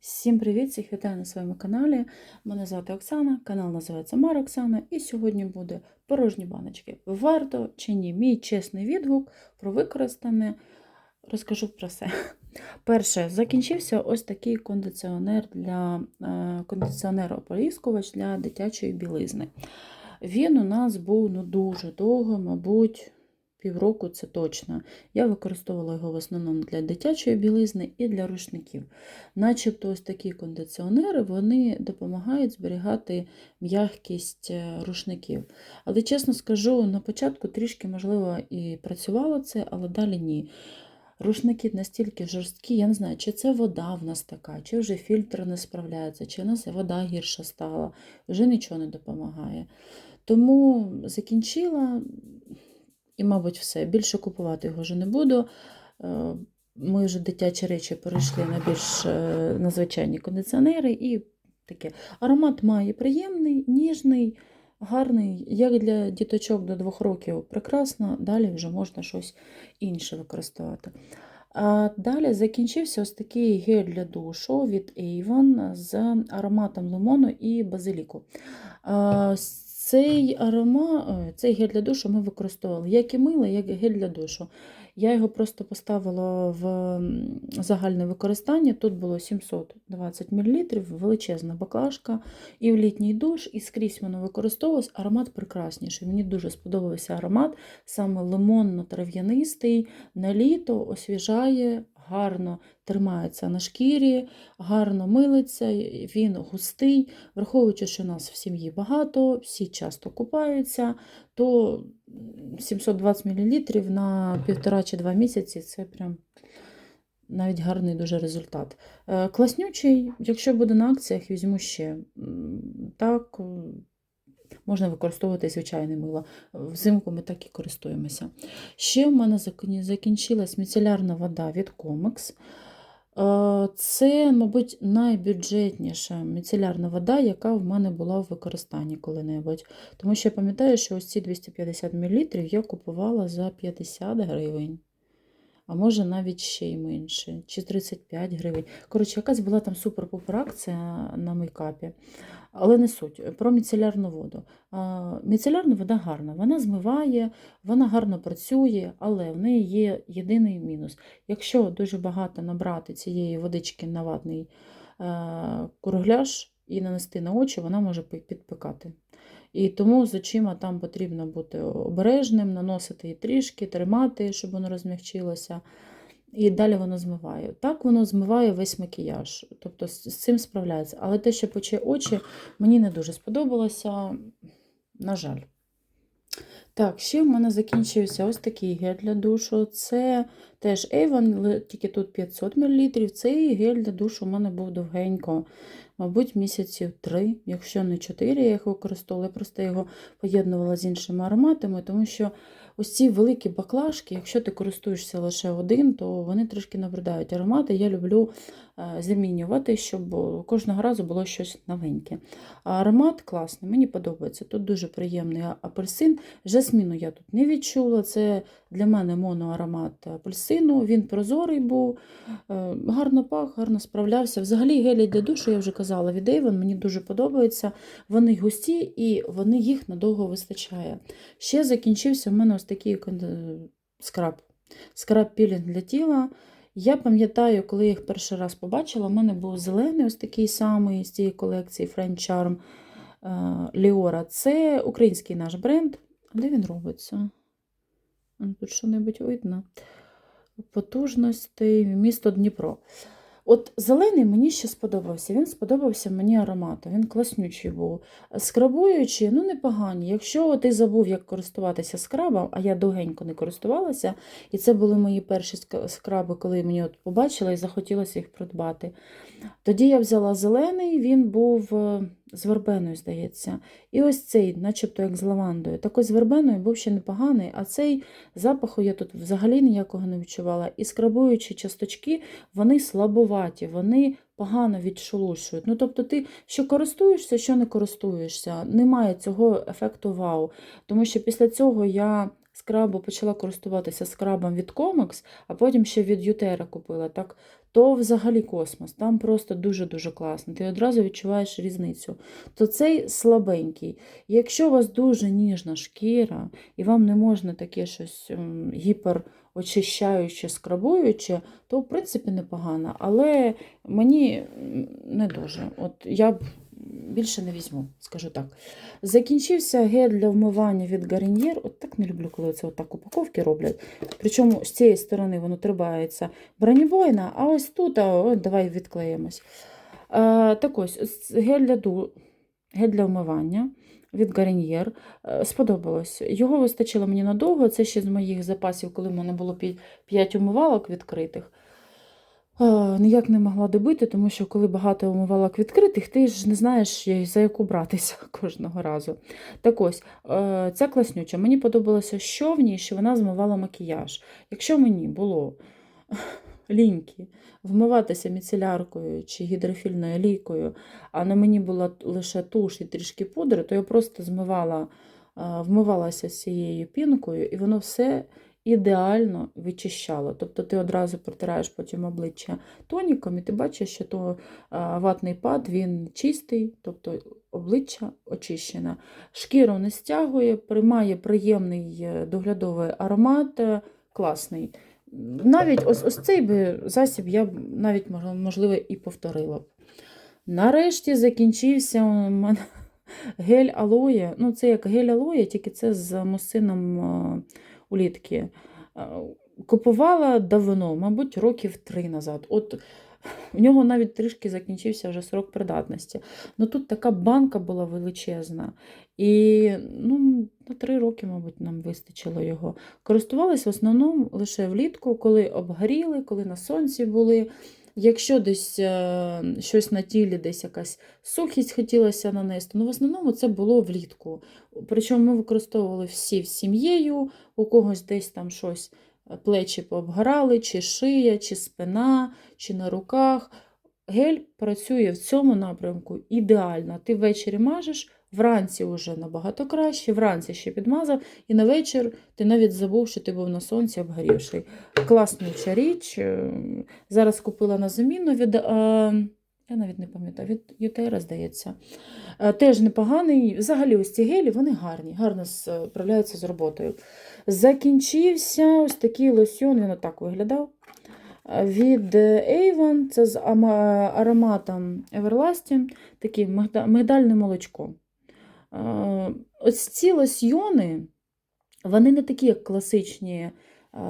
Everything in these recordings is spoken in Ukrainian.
Всім привіт! Всіх вітаю на своєму каналі. Мене звати Оксана, канал називається Мара Оксана, і сьогодні буде порожні баночки. Варто чи ні? Мій чесний відгук про використане. Розкажу про все. Перше, закінчився ось такий кондиціонер для е, кондиціонер ополіскувач для дитячої білизни. Він у нас був ну, дуже довго, мабуть, півроку це точно. Я використовувала його в основному для дитячої білизни і для рушників. Начебто ось такі кондиціонери вони допомагають зберігати м'якість е, рушників. Але чесно скажу, на початку трішки, можливо, і працювало це, але далі ні. Рушники настільки жорсткі, я не знаю, чи це вода в нас така, чи вже фільтр не справляється, чи в нас вода гірша стала, вже нічого не допомагає. Тому закінчила і, мабуть, все. Більше купувати його вже не буду. Е, Ми вже дитячі речі перейшли на більш е, на звичайні кондиціонери і таке. Аромат має приємний, ніжний, гарний, як для діточок до двох років прекрасно, далі вже можна щось інше використовувати. А далі закінчився ось такий гель для душу від Avon з ароматом лимону і базиліку. Цей аромат, цей гель для душу ми використовували як і мило, як і гель для душу. Я його просто поставила в загальне використання. Тут було 720 мл, величезна баклажка, і в літній душ, і скрізь воно використовувалось. Аромат прекрасніший. Мені дуже сподобався аромат, саме лимонно-трав'янистий, на літо освіжає, гарно тримається на шкірі, гарно милиться, він густий. Враховуючи, що нас в сім'ї багато, всі часто купаються, то 720 мл на півтора чи два місяці це прям навіть гарний дуже результат. Е, Класнючий, якщо буде на акціях, візьму ще. Так, можна використовувати звичайне мило. Взимку ми так і користуємося. Ще в мене закін- закінчилась міцелярна вода від Comex. Е, Це, мабуть, найбюджетніша міцелярна вода, яка в мене була в використанні коли-небудь. Тому що я пам'ятаю, що ось ці 250 мл я купувала за 50 гривень. А може навіть ще й менше, чи 35 гривень. Коротше, якась була там супер-пупер акція на мейкапі. Але не суть. Про міцелярну воду. Міцелярна вода гарна, вона змиває, вона гарно працює, але в неї є єдиний мінус. Якщо дуже багато набрати цієї водички на ватний е, кругляш і нанести на очі, вона може підпекати. І тому з очима там потрібно бути обережним, наносити її трішки, тримати, щоб воно розмягчилося. І далі воно змиває. Так воно змиває весь макіяж, тобто з цим справляється. Але те, що пече очі, мені не дуже сподобалося, на жаль. Так, ще в мене закінчився ось такий гель для душу. Це теж Avon, тільки тут 500 мл. Цей гель для душу у мене був довгенько, мабуть, місяців три, якщо не чотири, я їх використовувала. Я просто його поєднувала з іншими ароматами, тому що ось ці великі баклажки, якщо ти користуєшся лише один, то вони трошки набридають аромати. Я люблю е, замінювати, щоб кожного разу було щось новеньке. А аромат класний, мені подобається. Тут дуже приємний апельсин. Жасміну я тут не відчула. Це для мене моноаромат апельсину. Він прозорий був, е, гарно пах, гарно справлявся. Взагалі гелі для душу, я вже казала, від Avon мені дуже подобається. Вони густі і вони їх надовго вистачає. Ще закінчився в мене такий скраб. Скраб пілінг для тіла. Я пам'ятаю, коли я їх перший раз побачила, у мене був зелений ось такий самий з цієї колекції French Charm е, Ліора. Це український наш бренд. Де він робиться? Тут що-небудь видно. Потужностей, місто Дніпро. От зелений мені ще сподобався. Він сподобався мені аромату. Він класнючий був. Скрабуючи, ну непогані. Якщо ти забув, як користуватися скрабом, а я довгенько не користувалася, і це були мої перші скраби, коли мені от побачила і захотілося їх придбати. Тоді я взяла зелений, він був е, з вербеною, здається. І ось цей, начебто як з лавандою. Так ось з вербеною був ще непоганий, а цей запаху я тут взагалі ніякого не відчувала. І скрабуючи часточки, вони слабоваті, вони погано відшелушують. Ну, тобто ти що користуєшся, що не користуєшся. Немає цього ефекту вау. Тому що після цього я скрабу почала користуватися скрабом від Comex, а потім ще від Ютера купила, так, то взагалі космос. Там просто дуже-дуже класно. Ти одразу відчуваєш різницю. То цей слабенький. Якщо у вас дуже ніжна шкіра, і вам не можна таке щось м, гіперочищаюче, скрабуюче, то в принципі непогано. Але мені не дуже. От я б більше не візьму, скажу так. Закінчився гель для вмивання від Garnier. От так не люблю, коли це отак упаковки роблять. Причому з цієї сторони воно тримається бронебойна, а ось тут, о, давай відклеїмось. А, так ось, гель для, ду... гель для вмивання від. Е, Сподобалось. Його вистачило мені надовго. Це ще з моїх запасів, коли в мене було 5 умивалок відкритих. Е, Ніяк не могла добити, тому що коли багато умивалок відкритих, ти ж не знаєш, за яку братися кожного разу. Так ось, е, ця класнюча. Мені подобалося, що в ній, що вона змивала макіяж. Якщо мені було ліньки вмиватися міцеляркою чи гідрофільною лійкою, а на мені була лише туш і трішки пудри, то я просто змивала, е, вмивалася з цією пінкою, і воно все ідеально вичищало. Тобто ти одразу протираєш потім обличчя тоніком, і ти бачиш, що то ватний пад він чистий, тобто обличчя очищене. Шкіру не стягує, приймає приємний е, доглядовий аромат, е, класний. Навіть ось, ось цей би засіб я б навіть можливо і повторила б. Нарешті закінчився у мене гель алоє. Ну, це як гель алоє, тільки це з мусином е, улітки. Е, Купувала давно, мабуть, років три назад. От в нього навіть трішки закінчився вже срок придатності. Ну тут така банка була величезна. І ну, на три роки, мабуть, нам вистачило його. Користувалися в основному лише влітку, коли обгоріли, коли на сонці були. Якщо десь е, щось на тілі, десь якась сухість хотілося нанести, ну в основному це було влітку. Причому ми використовували всі сім'єю, у когось десь там щось е, плечі пообгорали, чи шия, чи спина, чи на руках. Гель працює в цьому напрямку ідеально. Ти ввечері мажеш, вранці вже набагато краще, вранці ще підмазав, і на вечір ти навіть забув, що ти був на сонці обгорівший. Класнюча річ. Е, Зараз купила на заміну від. е, Я навіть не пам'ятаю, від ЮТР, здається. Е, Теж непоганий. Взагалі, ось ці гелі, вони гарні, гарно справляються з роботою. Закінчився ось такий лосьон, він отак виглядав. Від Avon, це з ароматом Everlasting, мигда- мигдальне молочко. Е, Ось ці лосьйони, вони не такі, як класичні е,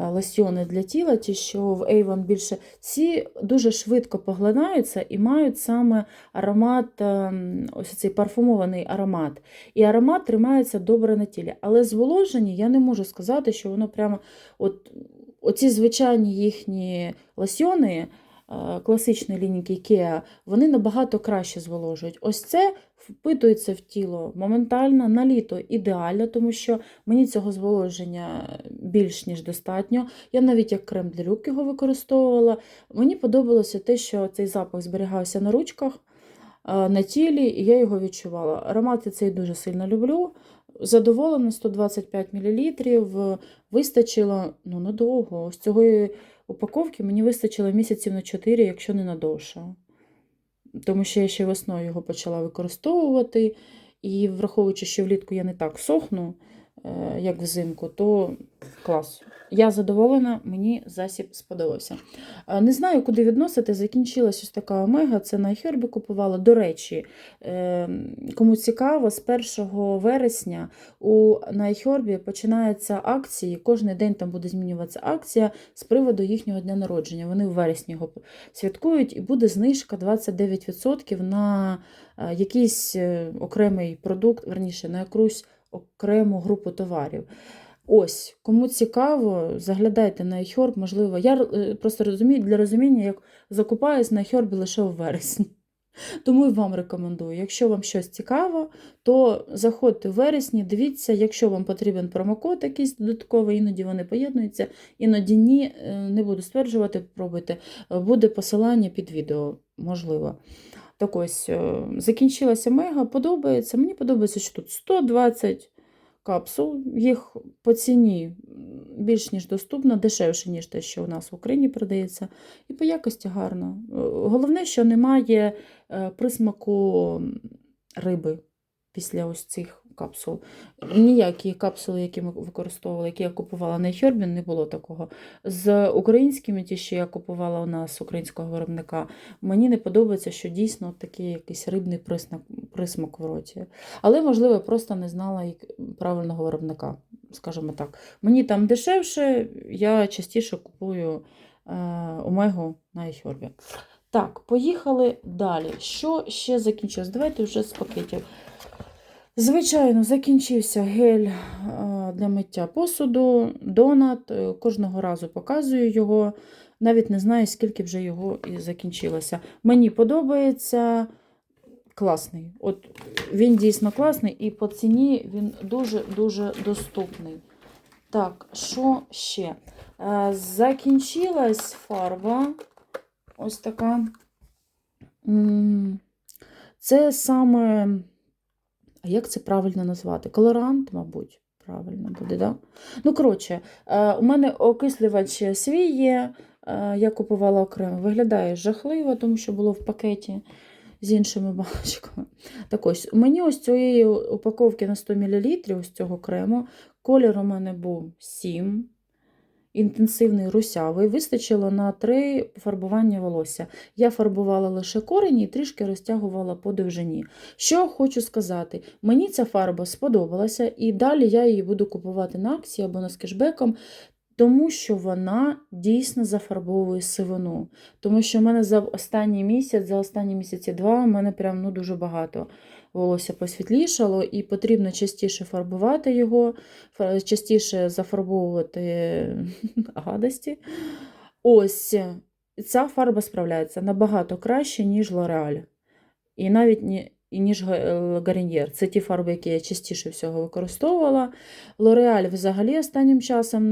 лосьйони для тіла, ті, що в Avon більше. Ці дуже швидко поглинаються і мають саме аромат, ем, ось цей парфумований аромат. І аромат тримається добре на тілі. Але зволожені я не можу сказати, що воно прямо. От, оці звичайні їхні лосьйони, е, класичної лінійки IKEA, вони набагато краще зволожують. Ось це впитується в тіло моментально, на літо ідеально, тому що мені цього зволоження більш ніж достатньо. Я навіть як крем для рук його використовувала. Мені подобалося те, що цей запах зберігався на ручках, на тілі, і я його відчувала. Аромати цей дуже сильно люблю. Задоволена 125 мл. Вистачило ну, надовго. Ось цього упаковки мені вистачило місяців на 4, якщо не на довше. Тому що я ще весною його почала використовувати. І враховуючи, що влітку я не так сохну, як взимку, то клас. Я задоволена, мені засіб сподобався. Е, Не знаю, куди відносити. Закінчилась ось така омега. Це на iHerb купувала. До речі, е, кому цікаво, з 1 вересня у на iHerb починаються акції. Кожен день там буде змінюватися акція з приводу їхнього дня народження. Вони в вересні його святкують, і буде знижка 29% на е, якийсь е, окремий продукт, верніше, на якусь окрему групу товарів. Ось, кому цікаво, заглядайте на iHerb, можливо. Я е, просто розумію, для розуміння, як закупаюсь на iHerb лише у вересні. Тому і вам рекомендую. Якщо вам щось цікаво, то заходьте в вересні, дивіться, якщо вам потрібен промокод якийсь додатковий, іноді вони поєднуються, іноді ні, е, не буду стверджувати, пробуйте. Е, Буде посилання під відео, можливо. Так ось, е, закінчилася мега, подобається. Мені подобається, що тут 120 капсул. Їх по ціні більш ніж доступно, дешевше, ніж те, що у нас в Україні продається. І по якості гарно. Е, Головне, що немає е, присмаку риби після ось цих капсул. Ніякі капсули, які ми використовували, які я купувала на Хербін, не було такого. З українськими, ті, що я купувала у нас українського виробника, мені не подобається, що дійсно такий якийсь рибний присмак, присмак в роті. Але, можливо, я просто не знала правильного виробника, скажімо так. Мені там дешевше, я частіше купую е, омегу на iHerb. Так, поїхали далі. Що ще закінчилось? Давайте вже з пакетів. Звичайно, закінчився гель е, для миття посуду, донат. Е, Кожного разу показую його. Навіть не знаю, скільки вже його і закінчилося. Мені подобається класний. От він дійсно класний, і по ціні він дуже-дуже доступний. Так, що ще? Е, Закінчилась фарба. Ось така. Це саме. А як це правильно назвати? Колорант, мабуть, правильно буде, да? Ну, коротше, е, у мене окислювач свій є, е, я купувала окремо. Виглядає жахливо, тому що було в пакеті з іншими баночками. Так ось, мені ось цієї упаковки на 100 мл, ось цього крему, колір у мене був 7. Інтенсивний русявий, вистачило на три фарбування волосся. Я фарбувала лише корені і трішки розтягувала по довжині. Що хочу сказати, мені ця фарба сподобалася, і далі я її буду купувати на акції або з кешбеком, тому що вона дійсно зафарбовує сивину. Тому що в мене за останній місяць, за останні місяці два, у мене прям ну, дуже багато волосся посвітлішало, і потрібно частіше фарбувати його, частіше зафарбовувати гадості. Ось ця фарба справляється набагато краще, ніж Лореаль. І навіть і ніж Гарньєр. Це ті фарби, які я частіше всього використовувала. L'Oreal взагалі останнім часом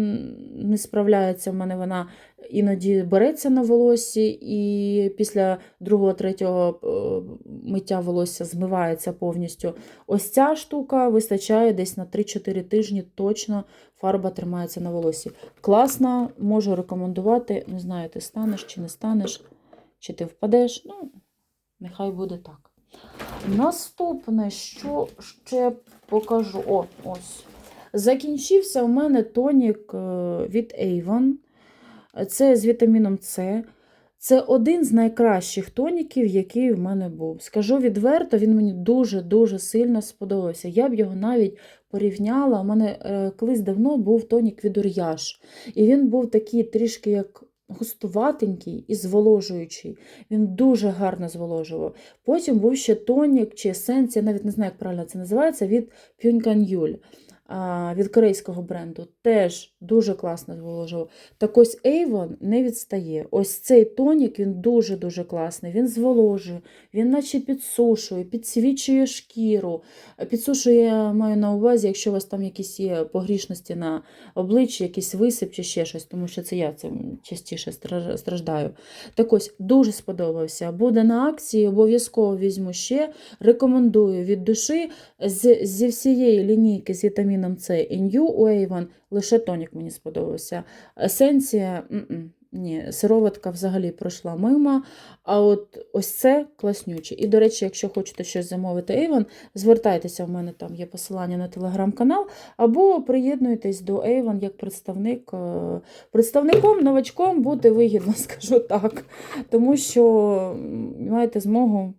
не справляється. В мене вона іноді береться на волосі, і після другого-третього е, миття волосся змивається повністю. Ось ця штука вистачає десь на 3-4 тижні точно фарба тримається на волосі. Класна, можу рекомендувати. Не знаю, ти станеш чи не станеш, чи ти впадеш. Ну, нехай буде так. Наступне, що ще покажу. О, ось. Закінчився у мене тонік е, від Avon. Це з вітаміном С. Це один з найкращих тоніків, який в мене був. Скажу відверто, він мені дуже-дуже сильно сподобався. Я б його навіть порівняла. У мене е, колись давно був тонік від Ур'яш. І він був такий трішки як густуватенький і зволожуючий. Він дуже гарно зволожував. Потім був ще тонік чи есенція, навіть не знаю, як правильно це називається, від Пюнькан'юль. Від корейського бренду теж дуже класно зволожував. Так ось Avon не відстає. Ось цей тонік він дуже-дуже класний. Він зволожує, він наче підсушує, підсвічує шкіру. Підсушує, маю на увазі, якщо у вас там якісь є погрішності на обличчі, якийсь висип чи ще щось, тому що це я цим частіше страждаю. Так ось дуже сподобався. Буде на акції, обов'язково візьму ще. Рекомендую від душі з, зі всієї лінійки з вітаміном С і New Avon лише тонік мені сподобався. Есенція, ні, сироватка взагалі пройшла мимо. А от ось це класнюче. І, до речі, якщо хочете щось замовити Avon, звертайтеся, в мене там є посилання на телеграм-канал, або приєднуйтесь до Avon як представник. Е, Представником, новачком бути вигідно, скажу так. Тому що маєте змогу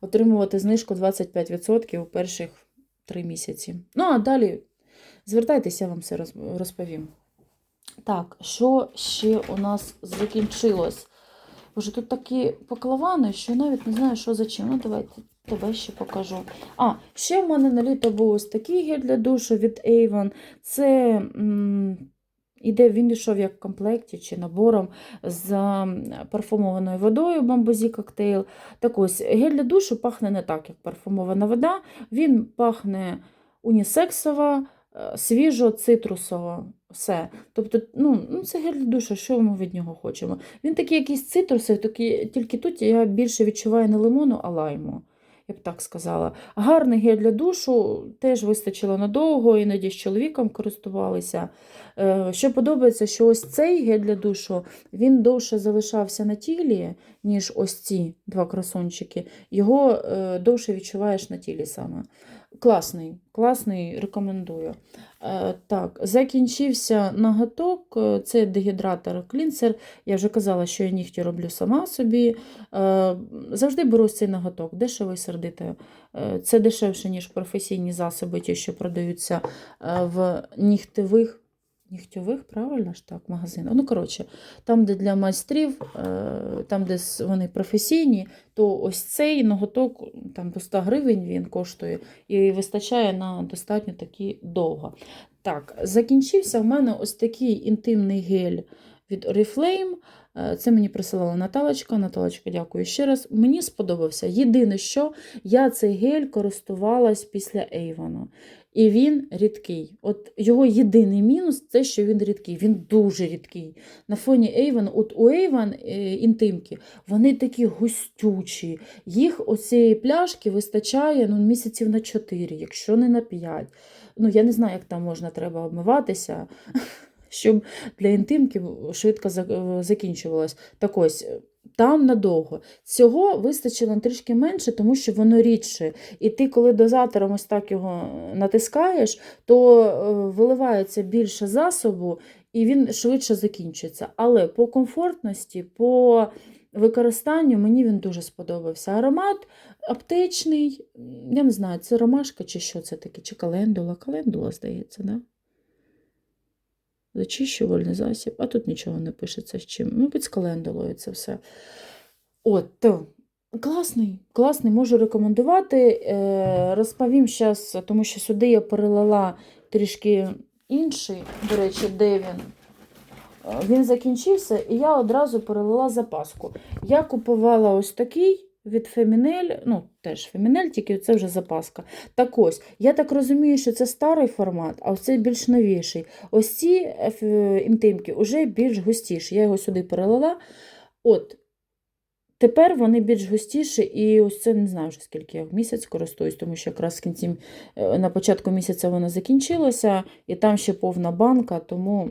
отримувати знижку 25% у перших три місяці. Ну, а далі звертайтеся, я вам все розповім. Так, що ще у нас закінчилось? Боже, тут такі поклавани, що навіть не знаю, що за чим. Ну, давайте тебе ще покажу. А, ще в мене на літо був ось такий гель для душу від Avon. Це м, іде, він йшов як в комплекті чи набором з парфумованою водою бамбузі коктейл. Так ось, гель для душу пахне не так, як парфумована вода. Він пахне унісексово, е, свіжо, цитрусово. Все. Тобто, ну, ну це гель для душу, що ми від нього хочемо. Він такий якийсь цитрусовий, тільки тут я більше відчуваю не лимону, а лайму. Я б так сказала. Гарний гель для душу теж вистачило надовго, іноді з чоловіком користувалися. Е, Що подобається, що ось цей гель для душу він довше залишався на тілі, ніж ось ці два красончики. Його е, довше відчуваєш на тілі саме. Класний, класний, рекомендую. Е, Так, закінчився ноготок, е, це дегідратор клінсер. Я вже казала, що я нігті роблю сама собі. Е, Завжди беру цей ноготок, дешевий сердите. Це дешевше, ніж професійні засоби, ті, що продаються в нігтевих. Нігтьових, правильно ж так, магазин. Ну, коротше, там, де для майстрів, е, там, де вони професійні, то ось цей ноготок там до 100 гривень він коштує і вистачає на достатньо таки довго. Так, закінчився в мене ось такий інтимний гель від Oriflame. Е, Це мені присилала Наталочка. Наталочка, дякую ще раз. Мені сподобався. Єдине, що я цей гель користувалась після Avon. І він рідкий. От його єдиний мінус це, що він рідкий. Він дуже рідкий. На фоні Avon, от у Avon е, інтимки, вони такі густючі. Їх оцієї пляшки вистачає ну, місяців на 4, якщо не на 5. Ну, я не знаю, як там можна треба обмиватися, щоб для інтимки швидко закінчувалось. Так ось, е, там надовго. Цього вистачило трішки менше, тому що воно рідше. І ти, коли дозатором ось так його натискаєш, то е, виливається більше засобу, і він швидше закінчується. Але по комфортності, по використанню мені він дуже сподобався. Аромат аптечний, я не знаю, це ромашка чи що це таке, чи календула. Календула, здається, да? Зачищувальний засіб, а тут нічого не пишеться з чим. Ну, під з це все. От, класний, класний, можу рекомендувати. Е, розповім зараз, тому що сюди я перелила трішки інший, до речі, де він. Е, Він закінчився, і я одразу перелила запаску. Я купувала ось такий від Фемінель, ну, теж Фемінель, тільки це вже запаска. Так ось, я так розумію, що це старий формат, а ось цей більш новіший. Ось ці е, інтимки вже більш густіші. Я його сюди перелила. От, Тепер вони більш густіші, і ось це не знаю вже скільки я в місяць користуюсь, тому що якраз кінці е, на початку місяця вона закінчилася, і там ще повна банка, тому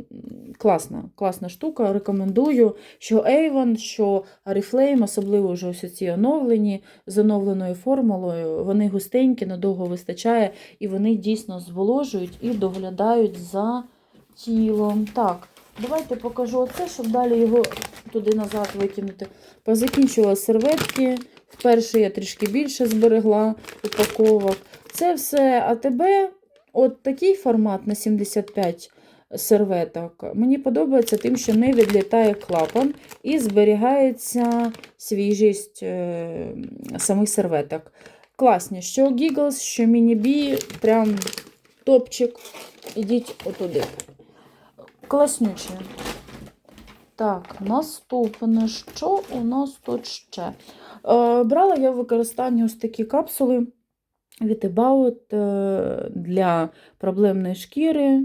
класна, класна штука. Рекомендую, що Avon, що Oriflame, особливо вже ось ці оновлені з оновленою формулою, вони густенькі, надовго вистачає, і вони дійсно зволожують і доглядають за тілом. Так, давайте покажу оце, щоб далі його туди назад викинути. Позакінчувала серветки. Вперше я трішки більше зберегла упаковок. Це все АТБ. От такий формат на 75 серветок. Мені подобається тим, що не відлітає клапан і зберігається свіжість е, самих серветок. Класні, що Giggles, що Міні-Бі, прям топчик. Ідіть отуди. Класнючі. Так, наступне, що у нас тут ще? Е, брала я в використання ось такі капсули від About е, для проблемної шкіри,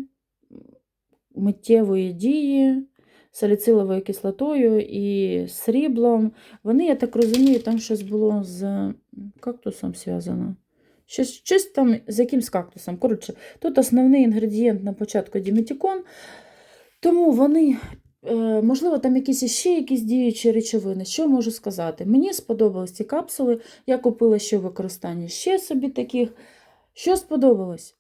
миттєвої дії, саліциловою кислотою і сріблом. Вони, я так розумію, там щось було з кактусом зв'язано. Щось, щось там з якимсь кактусом. Коротше, тут основний інгредієнт на початку діметікон. Тому вони Можливо, там якісь ще якісь діючі речовини. Що можу сказати? Мені сподобались ці капсули. Я купила ще в використанні ще собі таких. Що сподобалось?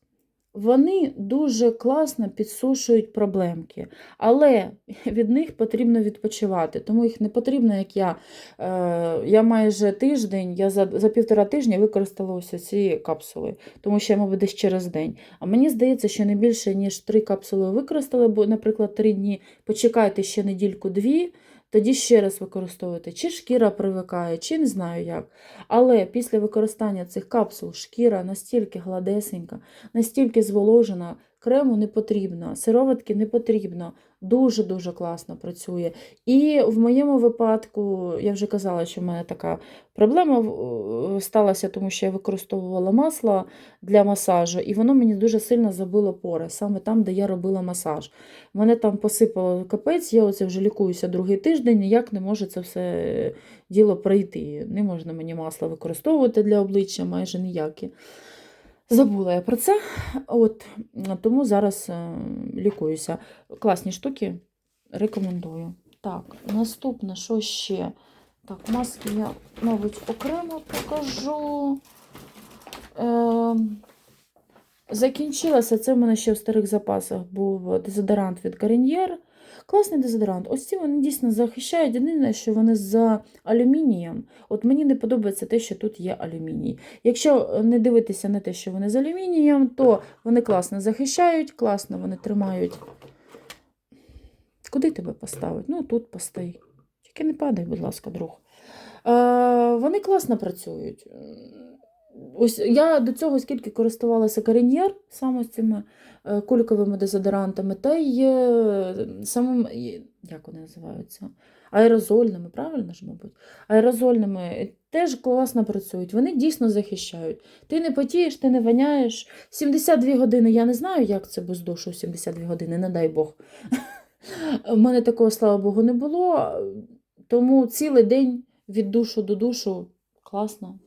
Вони дуже класно підсушують проблемки, але від них потрібно відпочивати, тому їх не потрібно, як я. Е, я майже тиждень, я за, за півтора тижня використала ось ці капсули, тому що я, мабуть, десь через день. А мені здається, що не більше, ніж три капсули використали, бо, наприклад, три дні почекайте ще недільку-дві, тоді ще раз використовуйте. Чи шкіра привикає, чи не знаю як. Але після використання цих капсул шкіра настільки гладесенька, настільки зволожена, крему не потрібно, сироватки не потрібно. Дуже-дуже класно працює. І в моєму випадку, я вже казала, що в мене така проблема е, сталася, тому що я використовувала масло для масажу, і воно мені дуже сильно забило пори, саме там, де я робила масаж. Мене там посипало капець, я оце вже лікуюся другий тиждень, ніяк не може це все діло пройти. Не можна мені масло використовувати для обличчя, майже ніякі. Забула я про це, от, тому зараз е, лікуюся. Класні штуки, рекомендую. Так, наступне, що ще? Так, маски я, мабуть, окремо покажу. Е, закінчилося, це в мене ще в старих запасах був дезодорант від Garnier. Класний дезодорант. Ось ці вони дійсно захищають. Єдине, що вони за алюмінієм. От мені не подобається те, що тут є алюміній. Якщо не дивитися на те, що вони з алюмінієм, то вони класно захищають, класно вони тримають. Куди тебе поставити? Ну, тут постій. Тільки не падай, будь ласка, друг. Е, вони класно працюють. Ось я до цього скільки користувалася кареньєр саме з цими е, кульковими дезодорантами, та й е, самим, як вони називаються? Аерозольними, правильно ж, мабуть? Аерозольними теж класно працюють. Вони дійсно захищають. Ти не потієш, ти не воняєш. 72 години. Я не знаю, як це без душу 72 години, не дай Бог. У мене такого, слава Богу, не було. Тому цілий день від душу до душу класно.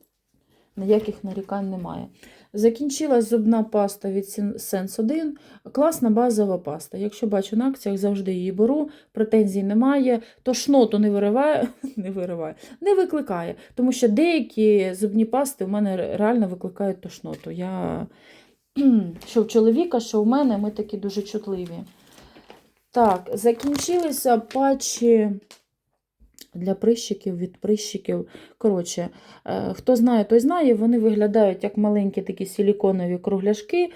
Ніяких нарікань немає. Закінчилась зубна паста від Sen- Sense 1. Класна базова паста. Якщо бачу на акціях, завжди її беру, претензій немає. Тошноту не вириває, не вириває, не викликає. Тому що деякі зубні пасти у мене реально викликають тошноту. Я... Що в чоловіка, що в мене, ми такі дуже чутливі. Так, закінчилися патчі для прищиків, від прищиків. Коротше, е, хто знає, той знає, вони виглядають як маленькі такі силіконові кругляшки. Е,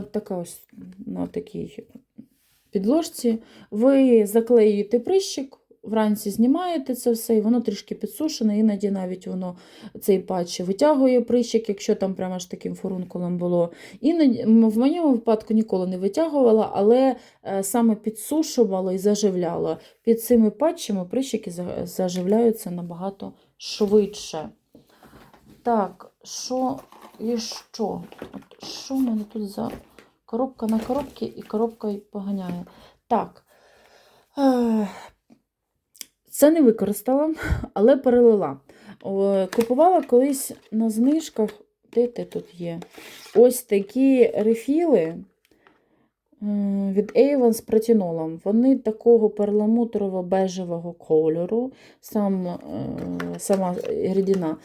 така ось на такій підложці. Ви заклеюєте прищик, вранці знімаєте це все, і воно трішки підсушене, іноді навіть воно цей патч витягує прищик, якщо там прямо ж таким фурункулом було. Іноді, в моєму випадку ніколи не витягувала, але е, саме підсушувала і заживляла. Під цими патчами прищики заживляються набагато швидше. Так, що і що? От що в мене тут за коробка на коробці і коробка поганяє? Так. Це не використала, але перелила. Купувала колись на знижках, де ти тут є? Ось такі рефіли е, від Avon з пратінолом. Вони такого перламутрово-бежевого кольору, сам, е, сама рідина.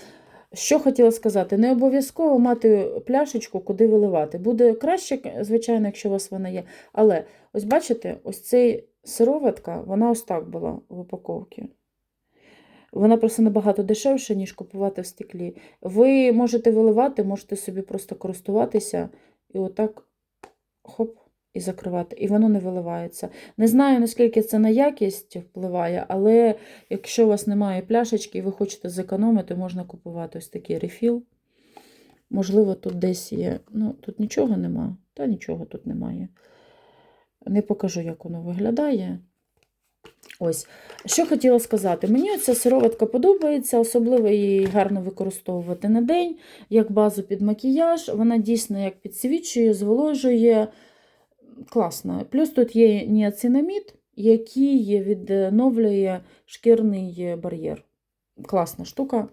Що хотіла сказати, не обов'язково мати пляшечку, куди виливати. Буде краще, звичайно, якщо у вас вона є. Але ось бачите, ось цей сироватка, вона ось так була в упаковці. Вона просто набагато дешевша, ніж купувати в стеклі. Ви можете виливати, можете собі просто користуватися і отак хоп, і закривати. І воно не виливається. Не знаю, наскільки це на якість впливає, але якщо у вас немає пляшечки і ви хочете зекономити, можна купувати ось такий рефіл. Можливо, тут десь є. Ну, тут нічого нема, та нічого тут немає. Не покажу, як воно виглядає. Ось, що хотіла сказати. Мені ця сироватка подобається, особливо її гарно використовувати на день, як базу під макіяж. Вона дійсно як підсвічує, зволожує. Класно. Плюс тут є ніацинамід, який відновлює шкірний бар'єр. Класна штука.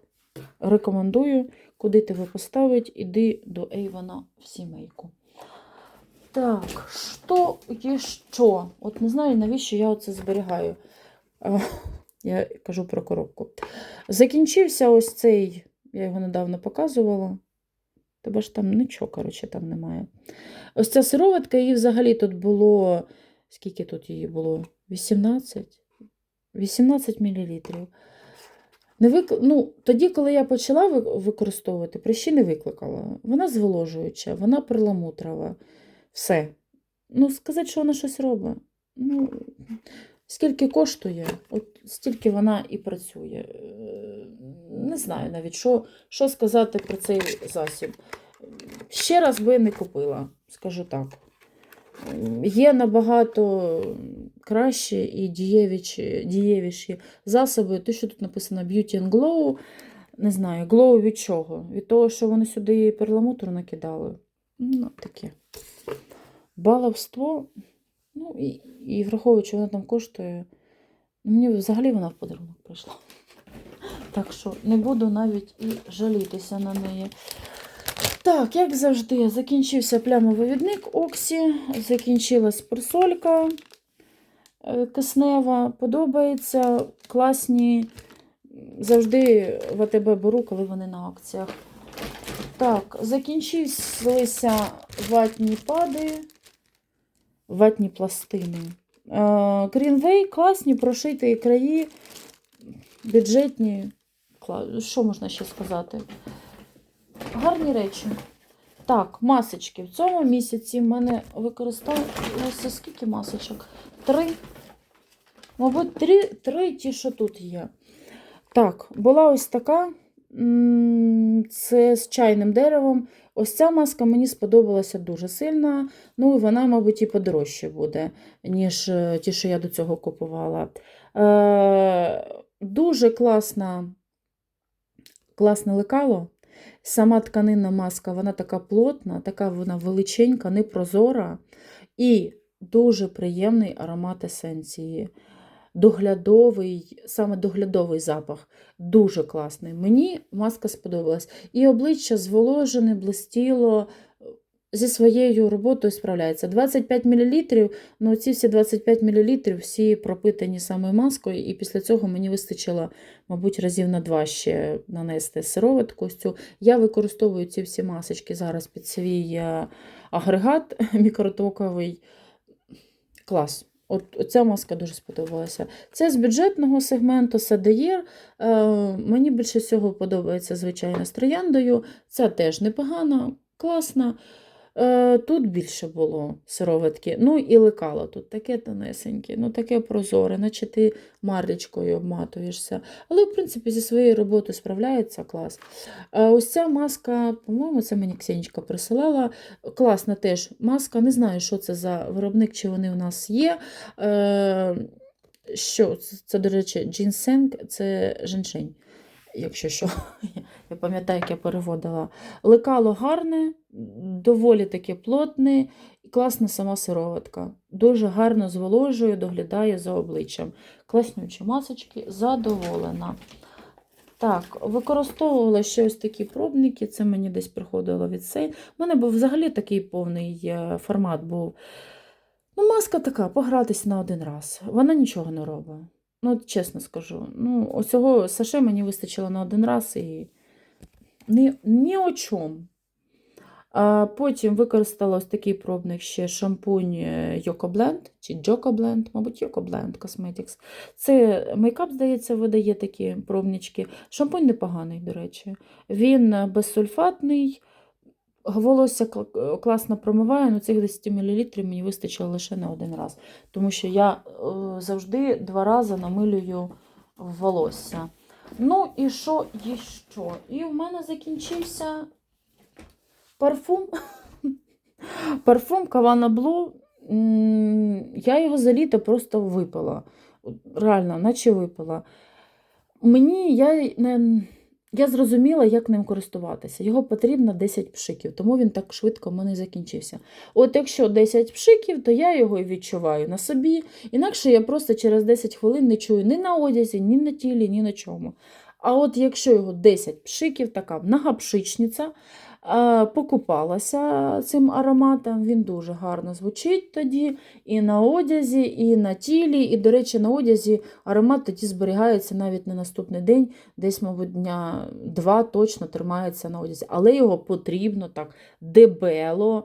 Рекомендую. Куди тебе поставить, іди до Ейвона в сімейку. Так, що є що? От не знаю, навіщо я оце зберігаю. Я кажу про коробку. Закінчився ось цей, я його недавно показувала. Тебе ж там нічого, коротше, там немає. Ось ця сироватка, її взагалі тут було. Скільки тут її було? 18? 18 мл. Не вик... ну, тоді, коли я почала використовувати, прищі не викликала. Вона зволожуюча, вона перламутрова. Все. Ну, сказати, що вона щось робить. Ну, скільки коштує, от стільки вона і працює. Е, Не знаю навіть, що, що сказати про цей засіб. Ще раз би не купила, скажу так. Є набагато кращі і дієвіші, дієвіші засоби. Те, що тут написано Beauty and Glow, не знаю, glow від чого? Від того, що вони сюди перламутру накидали. Ну, таке. Баловство. Ну, і, і враховуючи, вона там коштує. ну, Мені взагалі вона в подарунок прийшла. Так що не буду навіть і жалітися на неї. Так, як завжди, закінчився плямовивідник Оксі, закінчилась присолька е, киснева. Подобається, класні. Завжди в АТБ беру, коли вони на акціях. Так, закінчилися ватні пади, ватні пластини. Greenway класні, прошиті краї, бюджетні. Що можна ще сказати? Гарні речі. Так, масочки. В цьому місяці в мене використовувалося скільки масочок? Три. Мабуть, три, три ті, що тут є. Так, була ось така. Це з чайним деревом. Ось ця маска мені сподобалася дуже сильно. Ну, і вона, мабуть, і подорожче буде, ніж е, ті, що я до цього купувала. Е, дуже класна, класне лекало. Сама тканинна маска, вона така плотна, така вона величенька, непрозора і дуже приємний аромат есенції. Доглядовий, саме доглядовий запах. Дуже класний. Мені маска сподобалась. І обличчя зволожене, блистіло, зі своєю роботою справляється. 25 мл, ну ці всі 25 мл всі пропитані саме маскою, і після цього мені вистачило, мабуть, разів на два ще нанести сироватку. цю. Я використовую ці всі масочки зараз під свій е, агрегат мікротоковий. Клас. От ця маска дуже сподобалася. Це з бюджетного сегменту Садеєр. Е, мені більше всього подобається, звичайно, з трояндою. Це теж непогана, класно. Е, тут більше було сироватки. Ну і лекало тут таке тонесеньке, ну таке прозоре, наче ти марлечкою обматуєшся. Але, в принципі, зі своєю роботою справляється клас. Ось ця маска, по-моєму, це мені Ксенічка присилала. Класна теж маска. Не знаю, що це за виробник, чи вони у нас є. Е, що? Це, до речі, джинсенг, це женьшень. Якщо що, я пам'ятаю, як я переводила. Лекало гарне, доволі таке плотне, і класна сама сироватка. Дуже гарно зволожує, доглядає за обличчям. Класнючі масочки, задоволена. Так, використовувала ще ось такі пробники, це мені десь приходило від сейл. У мене був взагалі такий повний е, формат був. Ну, маска така, погратись на один раз. Вона нічого не робить. Ну, чесно скажу. Ну, ось цього саше мені вистачило на один раз і ні, ні о чому. А потім використала ось такий пробник ще шампунь Yoko Blend, чи Joko Blend, мабуть, Yoko Blend Cosmetics. Це мейкап, здається, видає такі пробнички. Шампунь непоганий, до речі. Він безсульфатний, волосся класно промиває, але цих 10 мл мені вистачило лише на один раз. Тому що я е, завжди два рази намилюю волосся. Ну і що, і що? І в мене закінчився парфум. Парфум Кавана Блу. Я його за літо просто випила. Реально, наче випила. Мені я не. Я зрозуміла, як ним користуватися. Його потрібно 10 пшиків, тому він так швидко в мене закінчився. От якщо 10 пшиків, то я його і відчуваю на собі. Інакше я просто через 10 хвилин не чую ні на одязі, ні на тілі, ні на чому. А от якщо його 10 пшиків, така многопшичниця, е, покупалася цим ароматом, він дуже гарно звучить тоді і на одязі, і на тілі. І, до речі, на одязі аромат тоді зберігається навіть на наступний день, десь, мабуть, дня два точно тримається на одязі. Але його потрібно так дебело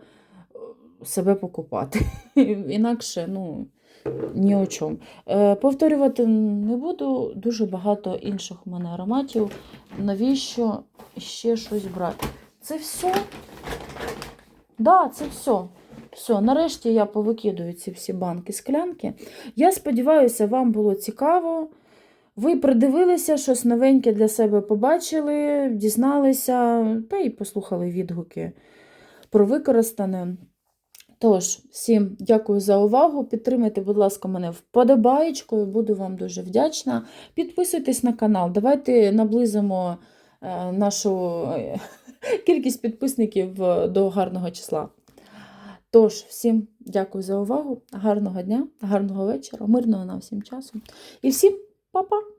е, себе покупати. Інакше, ну. Ні о чому. Е, повторювати не буду, дуже багато інших у мене ароматів. Навіщо ще щось брати? Це все? Да, це все. Все, нарешті я повикидую ці всі банки склянки. Я сподіваюся, вам було цікаво. Ви придивилися, щось новеньке для себе побачили, дізналися та й послухали відгуки про використане. Тож, всім дякую за увагу. Підтримайте, будь ласка, мене вподобаєчкою, буду вам дуже вдячна. Підписуйтесь на канал, давайте наблизимо е, нашу е, кількість підписників е, до гарного числа. Тож, всім дякую за увагу, гарного дня, гарного вечора, мирного нам всім часу. І всім па-па!